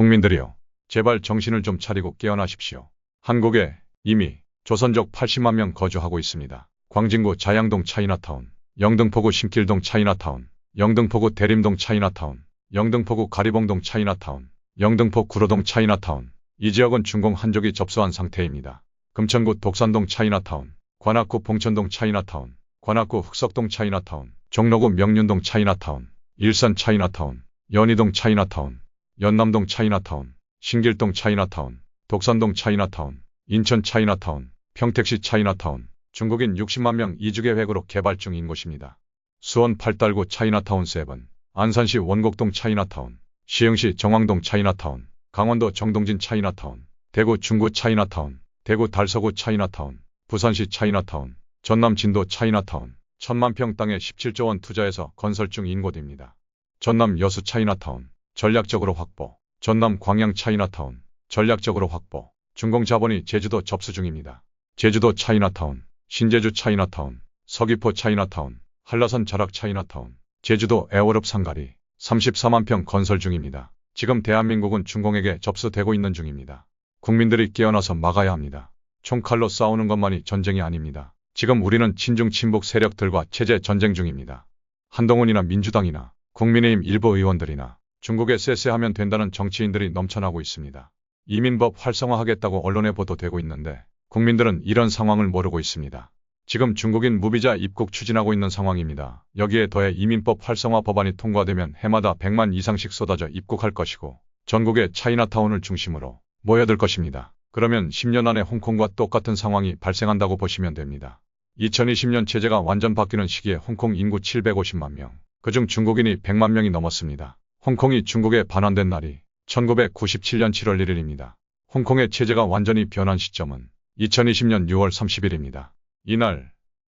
국민들이여, 제발 정신을 좀 차리고 깨어나십시오. 한국에 이미 조선족 80만 명 거주하고 있습니다. 광진구 자양동 차이나타운, 영등포구 신길동 차이나타운, 영등포구 대림동 차이나타운, 영등포구 가리봉동 차이나타운, 영등포 구로동 차이나타운. 이 지역은 중공 한족이 접수한 상태입니다. 금천구 독산동 차이나타운, 관악구 봉천동 차이나타운, 관악구 흑석동 차이나타운, 종로구 명륜동 차이나타운, 일산 차이나타운, 연희동 차이나타운, 연남동 차이나타운, 신길동 차이나타운, 독산동 차이나타운, 인천 차이나타운, 평택시 차이나타운, 중국인 60만 명 이주 계획으로 개발 중인 곳입니다. 수원 팔달구 차이나타운 세븐, 안산시 원곡동 차이나타운, 시흥시 정왕동 차이나타운, 강원도 정동진 차이나타운, 대구 중구 차이나타운, 대구 달서구 차이나타운, 부산시 차이나타운, 전남 진도 차이나타운, 천만 평 땅에 17조 원 투자해서 건설 중인 곳입니다. 전남 여수 차이나타운, 전략적으로 확보, 전남 광양 차이나타운, 전략적으로 확보, 중공 자본이 제주도 접수 중입니다. 제주도 차이나타운, 신제주 차이나타운, 서귀포 차이나타운, 한라산 자락 차이나타운, 제주도 에어럽 상가리 34만 평 건설 중입니다. 지금 대한민국은 중공에게 접수되고 있는 중입니다. 국민들이 깨어나서 막아야 합니다. 총칼로 싸우는 것만이 전쟁이 아닙니다. 지금 우리는 친중 친북 세력들과 체제 전쟁 중입니다. 한동훈이나 민주당이나 국민의힘 일부 의원들이나 중국에 쎄쎄하면 된다는 정치인들이 넘쳐나고 있습니다. 이민법 활성화하겠다고 언론에 보도되고 있는데 국민들은 이런 상황을 모르고 있습니다. 지금 중국인 무비자 입국 추진하고 있는 상황입니다. 여기에 더해 이민법 활성화 법안이 통과되면 해마다 100만 이상씩 쏟아져 입국할 것이고 전국의 차이나타운을 중심으로 모여들 것입니다. 그러면 10년 안에 홍콩과 똑같은 상황이 발생한다고 보시면 됩니다. 2020년 체제가 완전 바뀌는 시기에 홍콩 인구 750만 명, 그중 중국인이 100만 명이 넘었습니다. 홍콩이 중국에 반환된 날이 1997년 7월 1일입니다. 홍콩의 체제가 완전히 변한 시점은 2020년 6월 30일입니다. 이날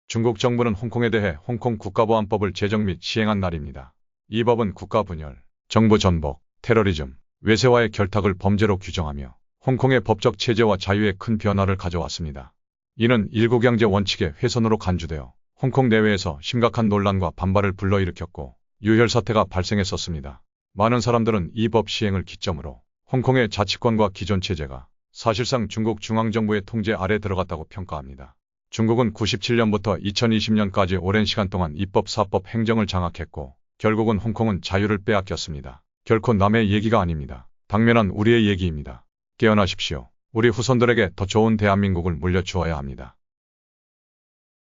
중국 정부는 홍콩에 대해 홍콩 국가보안법을 제정 및 시행한 날입니다. 이 법은 국가 분열, 정부 전복, 테러리즘, 외세와의 결탁을 범죄로 규정하며 홍콩의 법적 체제와 자유에 큰 변화를 가져왔습니다. 이는 일국양제 원칙의 훼손으로 간주되어 홍콩 내외에서 심각한 논란과 반발을 불러일으켰고 유혈 사태가 발생했었습니다. 많은 사람들은 이 법 시행을 기점으로 홍콩의 자치권과 기존 체제가 사실상 중국 중앙정부의 통제 아래 들어갔다고 평가합니다. 중국은 97년부터 2020년까지 오랜 시간 동안 입법, 사법, 행정을 장악했고 결국은 홍콩은 자유를 빼앗겼습니다. 결코 남의 얘기가 아닙니다. 당면한 우리의 얘기입니다. 깨어나십시오. 우리 후손들에게 더 좋은 대한민국을 물려주어야 합니다.